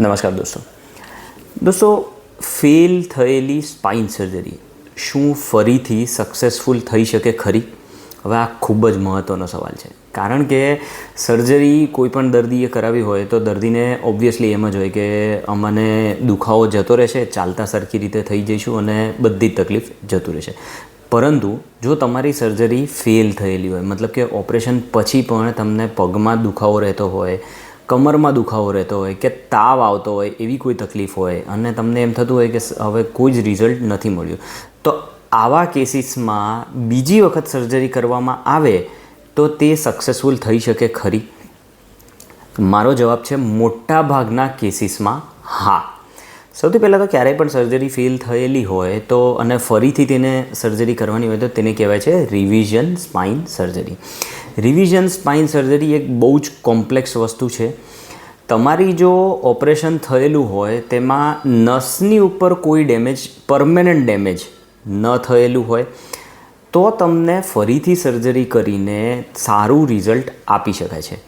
નમસ્કાર દોસ્તો. દોસ્તો ફેલ થયેલી સ્પાઇન સર્જરી શું ફરીથી સક્સેસફુલ થઈ શકે ખરી? હવે આ ખૂબ જ મહત્ત્વનો સવાલ છે. કારણ કે સર્જરી કોઈ પણ દર્દીએ કરાવી હોય તો દર્દીને ઓબ્વિયસલી એમ જ હોય કે અમને દુખાવો જતો રહેશે, ચાલતા સરખી રીતે થઈ જઈશું અને બધી તકલીફ જતું રહેશે. પરંતુ જો તમારી સર્જરી ફેલ થયેલી હોય, મતલબ કે ઓપરેશન પછી પણ તમને પગમાં દુખાવો રહેતો હોય કમરમાં દુખાવો રહેતો હોય કે તાવ આવતો હોય એવી કોઈ તકલીફ હોય અને તમને એમ થતું હોય કે હવે કોઈ જ રિઝલ્ટ નથી મળ્યું. તો આવા કેસીસમાં બીજી વખત સર્જરી કરવામાં આવે તો તે સક્સેસફુલ થઈ શકે ખરી? મારો જવાબ છે મોટા ભાગના કેસીસમાં હા. સૌથી પહેલાં તો ક્યારેય પણ સર્જરી ફેલ થયેલી હોય તો અને ફરીથી તેને સર્જરી કરવાની હોય તો તેને કહેવાય છે revision spine surgery revision spine surgery એક બહુ જ કોમ્પ્લેક્સ વસ્તુ છે. તમારી જો ઓપરેશન થયેલું હોય તેમાં નસની ઉપર કોઈ ડેમેજ પરમેનન્ટ ડેમેજ ન થયેલું હોય, તો તમને ફરીથી સર્જરી કરીને સારું રિઝલ્ટ આપી શકાય છે.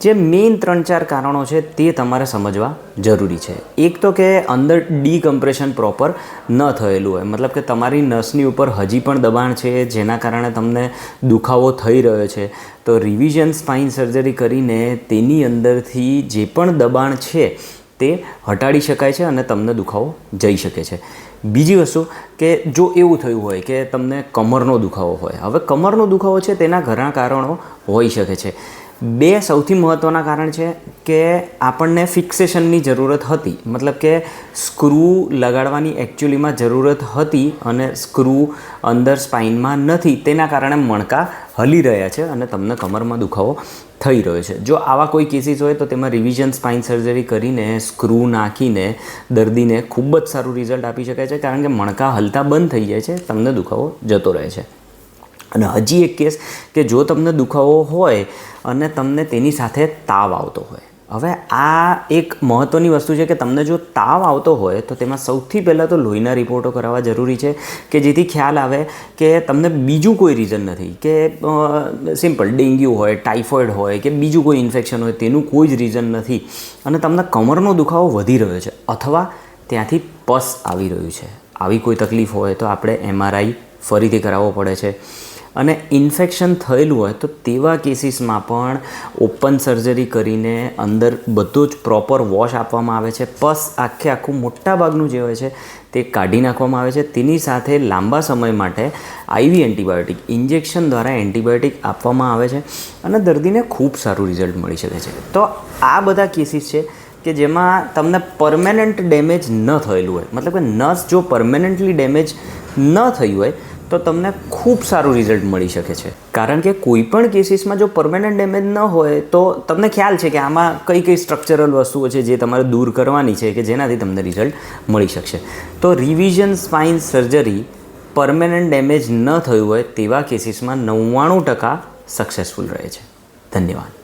જે મેઇન ત્રણ ચાર કારણો છે તે તમારે સમજવા જરૂરી છે. એક તો કે અંદર ડીકમ્પ્રેશન પ્રોપર ન થયેલું હોય. મતલબ કે તમારી નસની ઉપર હજી પણ દબાણ છે, જેના કારણે તમને દુખાવો થઈ રહ્યો છે. તો રિવિઝન સ્પાઇન સર્જરી કરીને તેની અંદરથી જે પણ દબાણ છે તે હટાડી શકાય છે અને તમને દુખાવો જઈ શકે છે. બીજી વસ્તુ કે જો એવું થયું હોય કે તમને કમરનો દુખાવો હોય. હવે કમરનો દુખાવો છે તેના ઘણા કારણો હોઈ શકે છે. બે સૌથી મહત્ત્વના કારણ છે કે આપણને ફિક્સેશનની જરૂરત હતી. મતલબ કે સ્ક્રૂ લગાડવાની એકચ્યુઅલીમાં જરૂરત હતી અને સ્ક્રૂ અંદર સ્પાઇનમાં નથી. તેના કારણે મણકા હલી રહ્યા છે અને તમને કમરમાં દુખાવો થઈ રહ્યો છે. જો આવા કોઈ કેસીસ હોય તો તેમાં રિવિઝન સ્પાઇન સર્જરી કરીને સ્ક્રૂ નાખીને દર્દીને ખૂબ જ સારું રિઝલ્ટ આપી શકાય છે. કારણ કે મણકા હલતા બંધ થઈ જાય છે, તમને દુખાવો જતો રહે છે. અને હજી એક કેસ કે જો તમને દુખાવો હોય અને તમને તેની સાથે તાવ આવતો હોય. હવે આ એક મહત્ત્વની વસ્તુ છે કે તમને જો તાવ આવતો હોય તો તેમાં સૌથી પહેલાં તો લોહીના રિપોર્ટો કરાવવા જરૂરી છે કે જેથી ખ્યાલ આવે કે તમને બીજું કોઈ રીઝન નથી કે સિમ્પલ ડેન્ગ્યુ હોય ટાઇફોઇડ હોય કે બીજું કોઈ ઇન્ફેક્શન હોય તેનું કોઈ જ રીઝન નથી. અને તમને કમરનો દુખાવો વધી રહ્યો છે અથવા ત્યાંથી પસ આવી રહ્યું છે. આવી કોઈ તકલીફ હોય તો આપણે એમઆરઆઈ ફરીથી કરાવવો પડે છે. અને ઇન્ફેક્શન થયેલું હોય તો તેવા કેસીસમાં પણ ઓપન સર્જરી કરીને અંદર બધો જ પ્રોપર વોશ આપવામાં આવે છે. પસ આખે આખું મોટા ભાગનું જે હોય છે તે કાઢી નાખવામાં આવે છે. તેની સાથે લાંબા સમય માટે આઈવી એન્ટીબાયોટિક, ઇન્જેક્શન દ્વારા એન્ટીબાયોટિક આપવામાં આવે છે અને દર્દીને ખૂબ સારું રિઝલ્ટ મળી શકે છે. તો આ બધા કેસીસ છે કે જેમાં તમને પરમેનન્ટ ડેમેજ ન થયેલું હોય, મતલબ કે નસ જો પરમેનન્ટલી ડેમેજ ન થયું હોય તો તમને ખૂબ સારું રિઝલ્ટ મળી શકે છે. કારણ કે કોઈ પણ કેસીસમાં જો પરમેનન્ટ ડેમેજ ન હોય, તો તમને ખ્યાલ છે કે આમાં કઈ કઈ સ્ટ્રક્ચરલ વસ્તુઓ છે જે તમારે દૂર કરવાની છે કે જેનાથી તમને રિઝલ્ટ મળી શકશે. તો revision spine surgery permanent damage ન થયું હોય, તેવા કેસીસમાં નવ્વાણું ટકા સક્સેસફુલ રહે છે. ધન્યવાદ.